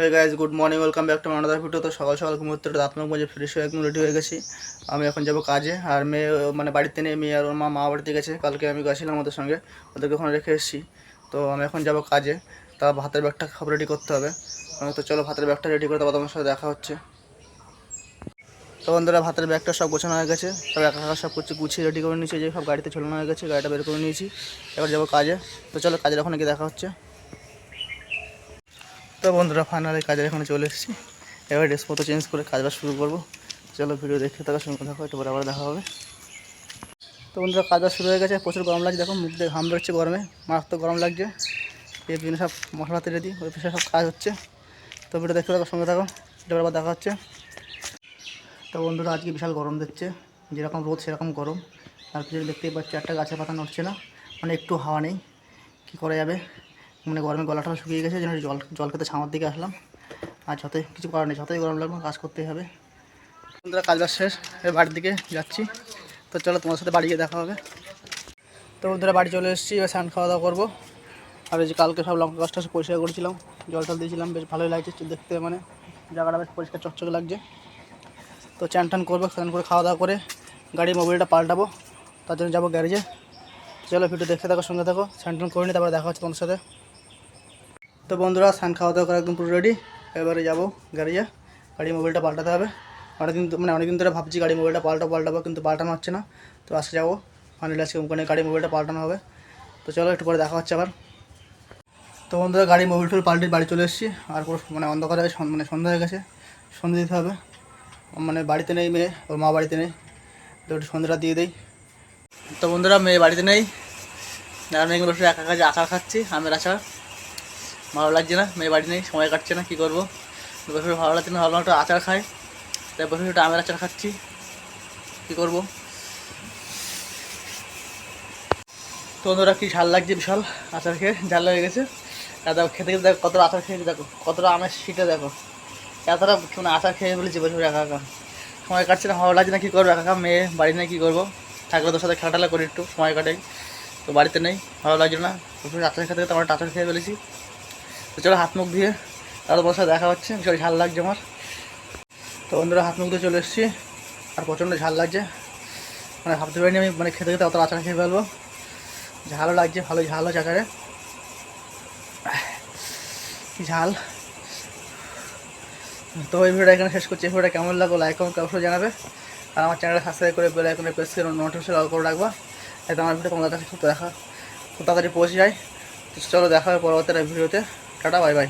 Hey guys good morning welcome back to মানাদার video তো সকাল সকাল ঘুমোতে দাঁতমাক মজে ফ্রেশ হয়ে একদম রেডি হয়ে গেছি। আমি এখন যাব কাজে। আর মেয়ে মানে বাড়িতে নেই মেয়ে আর ওর মা মা বাড়িতে গেছে। কালকে আমি গেছিলাম ওদের সঙ্গে। ওদেরকে ওখানে রেখে এসেছি। তো আমি এখন যাব কাজে। তা ভাতের ব্যাগটা সব রেডি করতে হবে। তো চলো ভাতের ব্যাগটা রেডি করে তারপর তোমার সাথে দেখা হচ্ছে। তো বন্ধুরা, ভাতের ব্যাগটা সব গোছানো হয়ে গেছে। সব একা একা সব কিছু গুছিয়ে রেডি করে নিয়েছি। যে সব গাড়িতে ঝোলানো হয়ে গেছে, গাড়িটা বের করে নিয়েছি। এবার যাব কাজে। তো চলো কাজের ওখানে গিয়ে দেখা হচ্ছে। তো বন্ধুরা ফাইনালি কাজের এখানে চলে এসেছি। এবার ড্রেসপত্র চেঞ্জ করে কাজটা শুরু করব। চলো ভিডিও দেখতে থাকার সঙ্গে থাকো একটু আবার দেখা হবে। তো বন্ধুরা কাজটা শুরু হয়ে গেছে। প্রচুর গরম লাগছে, দেখো, মুখ দিয়ে ঘাম গরমে। মারাত্মক গরম লাগছে। এই বিভিন্ন সব মশলা তেলে দিই ওই পিছনে সব কাজ হচ্ছে। তো ভিডিও দেখতে থাকার সঙ্গে থাকো। এটা আবার দেখা হচ্ছে। তো বন্ধুরা, আজকে বিশাল গরম দিচ্ছে। যেরকম রোদ, সেরকম গরম। আর পিছনে দেখতেই পাচ্ছি, একটা গাছের পাতা নড়ছে না। মানে একটু হাওয়া নেই। কী করা যাবে? মানে গরমে গলাটা শুকিয়ে গেছে, যেন জল জল খেতে ছামার দিকে আসলাম। আর যতই কিছু করার নেই, যতই গরম লাগবে কাজ করতেই হবে। বন্ধুরা, কাজ বাজ শেষ বাড়ির দিকে যাচ্ছি। তো চলো তোমার সাথে বাড়ি গিয়ে দেখা হবে। তো বন্ধুরা, বাড়ি চলে এসেছি, এবার স্নান খাওয়া দাওয়া করব। আর যে কালকে সব লঙ্কা গাছটা পরিষ্কার করেছিলাম, জল টল দিয়েছিলাম, বেশ ভালোই লাগছে দেখতে মানে জায়গাটা বেশ পরিষ্কার চকচকে লাগছে। তো চান টান করব, স্নান করে খাওয়া দাওয়া করে গাড়ির মোবাইলটা পাল্টাবো, তার জন্য যাব গ্যারেজে। চলো ভিডিও দেখতে থাকো, সঙ্গে থাকো, স্নান করে নি তারপরে দেখা হচ্ছে তোমার সাথে। তো বন্ধুরা, স্নান খাওয়া দাওয়া করে একদম পুরো রেডি এবারে যাব গ্যারেজে গাড়ির মোবাইলটা পাল্টাতে হবে। অনেকদিন মানে অনেকদিন ধরে ভাবছি গাড়ি মোবাইলটা পাল্টা পাল্টাবো, কিন্তু পাল্টানো হচ্ছে না। তো আজকে যাব। ফাইনালি আজকে ওখানে গাড়ি মোবাইলটা পাল্টানো হবে। তো চলো, একটু পরে দেখা হচ্ছে আবার। তো বন্ধুরা, গাড়ি মোবাইল টোল পাল্টে বাড়ি চলে এসেছি। আর পুরো মানে অন্ধকার সন- মানে সন্ধ্যা হয়ে গেছে। সন্ধ্যে দিতে হবে। মানে বাড়িতে নেই মেয়ে, ওর মা বাড়িতে নেই। তো একটু সন্ধ্যাটা দিয়ে দেই। তো বন্ধুরা, মেয়ে বাড়িতে নেই। এগুলো একা কাজে আচার খাচ্ছি, আমের আচার। ভালো লাগছে না মেয়ে বাড়ি নেই, সময় কাটছে না, কী করব? বসে ভালো লাগছে না ভালো একটা আচার খাই। তাই বসে একটু আমের আচার খাচ্ছি। কী করব? তো বন্ধুরা, কি ঝাল লাগছে বিশাল আচার খেয়ে? ঝাল হয়ে গেছে। দেখো, খেতে খেতে দেখো, কতটা আচার খেয়েছি, দেখো, কতটা আমের শীতে দেখো। এতটা মানে আচার খেয়ে বলেছি, বসে একা একা। সময় কাটছে না, ভালো লাগছে না, কী করব, একা একা, মেয়ে বাড়ি নেই, কী করব? থাকলে তোর সাথে খেলাটালা করি একটু, সময় কাটাই। তো বাড়িতে নেই, ভালো লাগছে না। আচার খেতে খেতে আমার আচার খেয়ে ফেলেছি। চলো হাত মুখ দিয়ে তোমার সাথে দেখা হচ্ছে। ভীষণ ঝাল লাগছে আমার। তো বন্ধুরা, হাত মুখ দিয়ে চলে এসেছি। আর প্রচণ্ড ঝাল লাগছে। মানে ভাবতে পারিনি আমি মানে খেতে খেতে অত আচার খেয়ে ফেলব। ঝালও লাগছে ভালো ঝাল আছে আচারে। ঝাল। তো এই ভিডিওটা এখানে শেষ করছি। এই ভিডিওটা কেমন লাগল লাইক কমেন্ট অবশ্যই জানাবে। আর আমার চ্যানেলটা সাবস্ক্রাইব করে বেল আইকনে প্রেস করে নোটিফিকেশন অল করে রাখবা। যাতে আমার ভিডিও তোমাদের কাছে খুব দেখা, খুব তাড়াতাড়ি পৌঁছে যায়। চলো দেখা হবে পরবর্তী ভিডিওতে। টাটা বাই বাই।